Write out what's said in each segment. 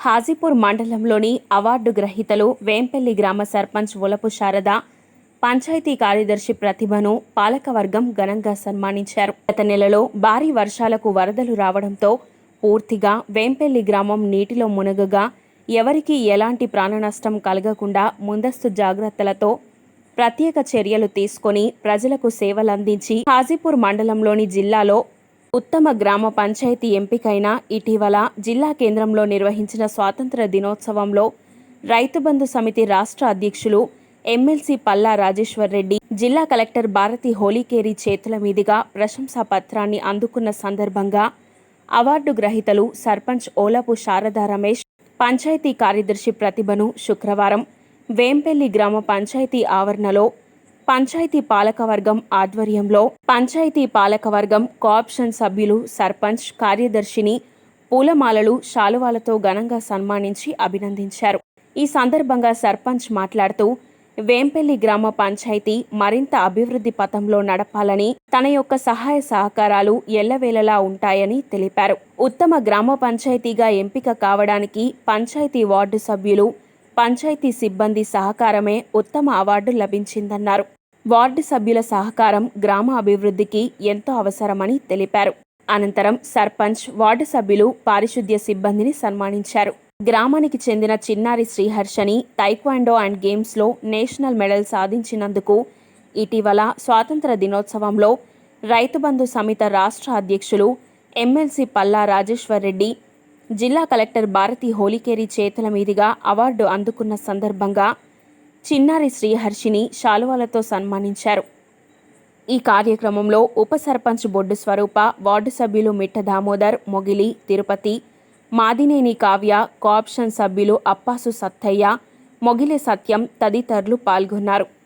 హాజీపూర్ మండలంలోని అవార్డు గ్రహీతలు వేంపల్లి గ్రామ సర్పంచ్ ఉలపు శారద పంచాయతీ కార్యదర్శి ప్రతిభను పాలకవర్గం ఘనంగా సన్మానించారు. గత నెలలో భారీ వర్షాలకు వరదలు రావడంతో పూర్తిగా వేంపల్లి గ్రామం నీటిలో మునగగా ఎవరికీ ఎలాంటి ప్రాణనష్టం కలగకుండా ముందస్తు జాగ్రత్తలతో ప్రత్యేక చర్యలు తీసుకొని ప్రజలకు సేవలందించి హాజీపూర్ మండలంలోని జిల్లాలో ఉత్తమ గ్రామ పంచాయతీ ఎంపికైన ఇటీవల జిల్లా కేంద్రంలో నిర్వహించిన స్వాతంత్ర దినోత్సవంలో రైతు బంధు సమితి రాష్ట్ర అధ్యక్షులు ఎమ్మెల్సీ పల్లా రాజేశ్వర్ రెడ్డి జిల్లా కలెక్టర్ భారతి హోలీకేరి చేతుల మీదుగా ప్రశంసా పత్రాన్ని అందుకున్న సందర్భంగా అవార్డు గ్రహీతలు సర్పంచ్ ఓలపు శారదా రమేష్ పంచాయతీ కార్యదర్శి ప్రతిభను శుక్రవారం వేంపెల్లి గ్రామ పంచాయతీ ఆవరణలో పంచాయతీ పాలకవర్గం ఆధ్వర్యంలో పంచాయతీ పాలకవర్గం కోఆప్షన్ సభ్యులు సర్పంచ్ కార్యదర్శిని పూలమాలలు శాలువాలతో ఘనంగా సన్మానించి అభినందించారు. ఈ సందర్భంగా సర్పంచ్ మాట్లాడుతూ వేంపల్లి గ్రామ పంచాయతీ మరింత అభివృద్ధి పథంలో నడపాలని తన యొక్క సహాయ సహకారాలు ఎల్లవేళలా ఉంటాయని తెలిపారు. ఉత్తమ గ్రామ పంచాయతీగా ఎంపిక కావడానికి పంచాయతీ వార్డు సభ్యులు పంచాయతీ సిబ్బంది సహకారమే ఉత్తమ అవార్డు లభించిందన్నారు. వార్డు సభ్యుల సహకారం గ్రామ అభివృద్ధికి ఎంతో అవసరమని తెలిపారు. అనంతరం సర్పంచ్ వార్డు సభ్యులు పారిశుద్ధ్య సిబ్బందిని సన్మానించారు. గ్రామానికి చెందిన చిన్నారి శ్రీహర్షని తైక్వాండో అండ్ గేమ్స్లో నేషనల్ మెడల్ సాధించినందుకు ఇటీవల స్వాతంత్ర దినోత్సవంలో రైతు బంధు సమిత రాష్ట్ర అధ్యక్షులు ఎమ్మెల్సీ పల్లా రాజేశ్వర్ రెడ్డి జిల్లా కలెక్టర్ భారతి హోలికేరి చేతుల మీదుగా అవార్డు అందుకున్న సందర్భంగా చిన్నారి శ్రీహర్షిని శాలువాలతో సన్మానించారు. ఈ కార్యక్రమంలో ఉప సర్పంచ్ బొడ్డు స్వరూప వార్డు సభ్యులు మిట్ట దామోదర్ మొగిలి తిరుపతి మాదినేని కావ్య కోఆప్షన్ సభ్యులు అప్పాసు సత్తయ్య మొగిలి సత్యం తదితరులు పాల్గొన్నారు.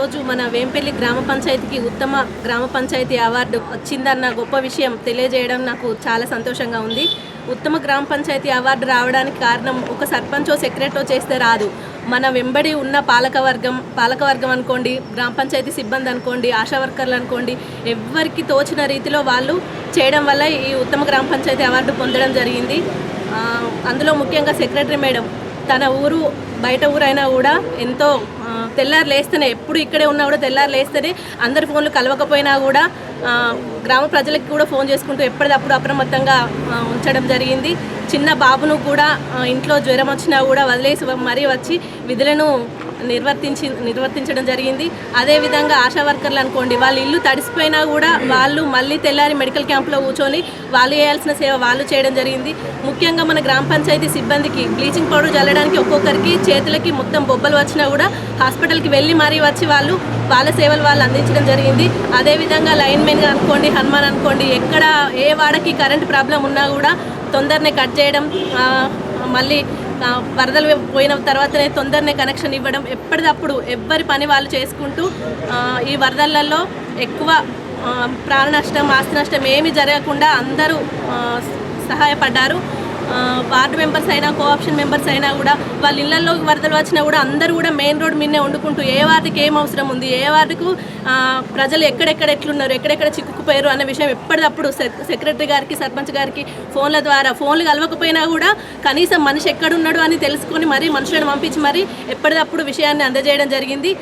ఈరోజు మన వేంపల్లి గ్రామ పంచాయతీకి ఉత్తమ గ్రామ పంచాయతీ అవార్డు వచ్చిందన్న గొప్ప విషయం తెలియజేయడం నాకు చాలా సంతోషంగా ఉంది. ఉత్తమ గ్రామ పంచాయతీ అవార్డు రావడానికి కారణం ఒక సర్పంచో సెక్రటరో చేస్తే రాదు. మన వెంబడి ఉన్న పాలకవర్గం పాలకవర్గం అనుకోండి గ్రామ పంచాయతీ సిబ్బంది అనుకోండి ఆశా వర్కర్లు అనుకోండి ఎవరికి తోచిన రీతిలో వాళ్ళు చేయడం వల్ల ఈ ఉత్తమ గ్రామ పంచాయతీ అవార్డు పొందడం జరిగింది. అందులో ముఖ్యంగా సెక్రటరీ మేడం. తన ఊరు బయట ఊరైనా కూడా ఎంతో తెల్లారు లేస్తేనే ఎప్పుడు ఇక్కడే ఉన్నా కూడా తెల్లారు లేస్తేనే అందరి ఫోన్లు కలవకపోయినా కూడా గ్రామ ప్రజలకు కూడా ఫోన్ చేసుకుంటూ ఎప్పటికప్పుడు అప్రమత్తంగా ఉంచడం జరిగింది. చిన్న బాబును కూడా ఇంట్లో జ్వరం వచ్చినా కూడా వదిలేసి మరీ వచ్చి విధులను నిర్వర్తించి నిర్వర్తించడం జరిగింది. అదేవిధంగా ఆశా వర్కర్లు అనుకోండి వాళ్ళ ఇల్లు తడిసిపోయినా కూడా వాళ్ళు మళ్ళీ తెల్లారి మెడికల్ క్యాంప్లో కూర్చొని వాళ్ళు చేయాల్సిన సేవ వాళ్ళు చేయడం జరిగింది. ముఖ్యంగా మన గ్రామ పంచాయతీ సిబ్బందికి బ్లీచింగ్ పౌడర్ చల్లడానికి ఒక్కొక్కరికి చేతులకి మొత్తం బొబ్బలు వచ్చినా కూడా హాస్పిటల్కి వెళ్ళి మరీ వచ్చి వాళ్ళు వాళ్ళ సేవలు వాళ్ళు అందించడం జరిగింది. అదేవిధంగా లైన్ మెయిన్గా అనుకోండి హనుమాన్ అనుకోండి ఎక్కడ ఏ వాడకి కరెంట్ ప్రాబ్లం ఉన్నా కూడా తొందరనే కట్ చేయడం మళ్ళీ వరదలు పోయిన తర్వాతనే తొందరనే కనెక్షన్ ఇవ్వడం ఎప్పటికప్పుడు ఎవ్వరి పని వాళ్ళు చేసుకుంటూ ఈ వరదలలో ఎక్కువ ప్రాణ నష్టం ఆస్తి నష్టం ఏమీ జరగకుండా అందరూ సహాయపడ్డారు. వార్డు మెంబర్స్ అయినా కోఆప్షన్ మెంబర్స్ అయినా కూడా వాళ్ళ ఇళ్ళలోకి వరదలు వచ్చినా కూడా అందరూ కూడా మెయిన్ రోడ్ మీదనే వండుకుంటూ ఏ వార్డుకి ఏం అవసరం ఉంది? ఏ వార్డుకు ప్రజలు ఎక్కడెక్కడ ఎట్లున్నారు? ఎక్కడెక్కడ చిక్కుకుపోయారు? అన్న విషయం ఎప్పటికప్పుడు సెక్రటరీ గారికి సర్పంచ్ గారికి ఫోన్ల ద్వారా ఫోన్లు కలవకపోయినా కూడా కనీసం మనిషి ఎక్కడున్నాడు అని తెలుసుకొని మరీ మనుషులను పంపించి మరీ ఎప్పటికప్పుడు విషయాన్ని అందజేయడం జరిగింది.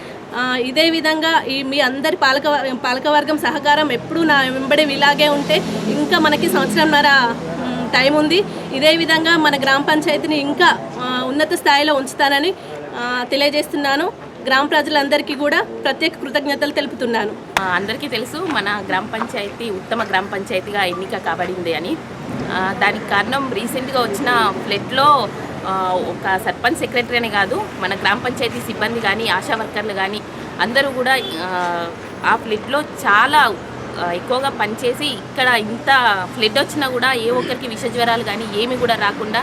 ఇదే విధంగా ఈ మీ అందరి పాలక పాలకవర్గం సహకారం ఎప్పుడూ నా వెంబడి ఇలాగే ఉంటే ఇంకా మనకి సంవత్సరంన్నర టైం ఉంది. ఇదే విధంగా మన గ్రామ పంచాయతీని ఇంకా ఉన్నత స్థాయిలో ఉంచుతానని తెలియజేస్తున్నాను. గ్రామ ప్రజలందరికీ కూడా ప్రత్యేక కృతజ్ఞతలు తెలుపుతున్నాను. అందరికీ తెలుసు మన గ్రామ పంచాయతీ ఉత్తమ గ్రామ పంచాయతీగా ఎన్నిక కాబడింది అని. దానికి కారణం రీసెంట్గా వచ్చిన ఫ్లెట్లో ఒక సర్పంచ్ సెక్రటరీ అని కాదు మన గ్రామ పంచాయతీ సిబ్బంది కానీ ఆశా వర్కర్లు కానీ అందరూ కూడా ఆ, ఫ్లెట్లో చాలా ఎక్కువగా పనిచేసి ఇక్కడ ఇంత ఫ్లడ్ వచ్చినా కూడా ఏ ఒక్కరికి విష జ్వరాలు కానీ ఏమి కూడా రాకుండా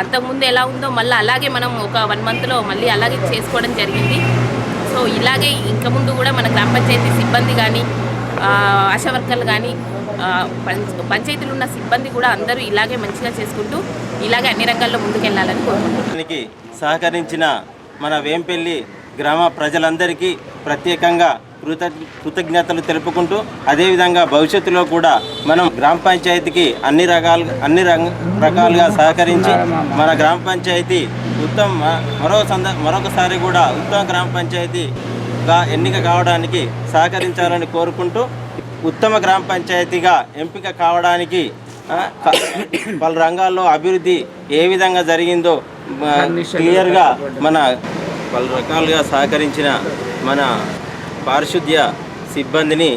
అంతకుముందు ఎలా ఉందో మళ్ళీ అలాగే మనం ఒక వన్ మంత్లో మళ్ళీ అలాగే చేసుకోవడం జరిగింది. సో ఇలాగే ఇంకా ముందు కూడా మన గ్రామ పంచాయతీ సిబ్బంది కానీ ఆశా వర్కర్లు కానీ పంచాయతీలు ఉన్న సిబ్బంది కూడా అందరూ ఇలాగే మంచిగా చేసుకుంటూ ఇలాగే అన్ని రంగాల్లో ముందుకెళ్ళాలని కోరుకుంటున్నాను సహకరించిన మన వేంపల్లి గ్రామ ప్రజలందరికీ ప్రత్యేకంగా కృత కృతజ్ఞతలు తెలుపుకుంటూ అదేవిధంగా భవిష్యత్తులో కూడా మనం గ్రామ పంచాయతీకి అన్ని రకాలు అన్ని రంగ రకాలుగా సహకరించి మన గ్రామ పంచాయతీ ఉత్తమ మరో సంద మరొకసారి కూడా ఉత్తమ గ్రామ పంచాయతీగా ఎన్నిక కావడానికి సహకరించాలని కోరుకుంటూ ఉత్తమ గ్రామ పంచాయతీగా ఎంపిక కావడానికి పలు రంగాల్లో అభివృద్ధి ఏ విధంగా జరిగిందో క్లియర్గా మన పలు రకాలుగా సహకరించిన మన పారిశుద్ధ్య సిబ్బందిని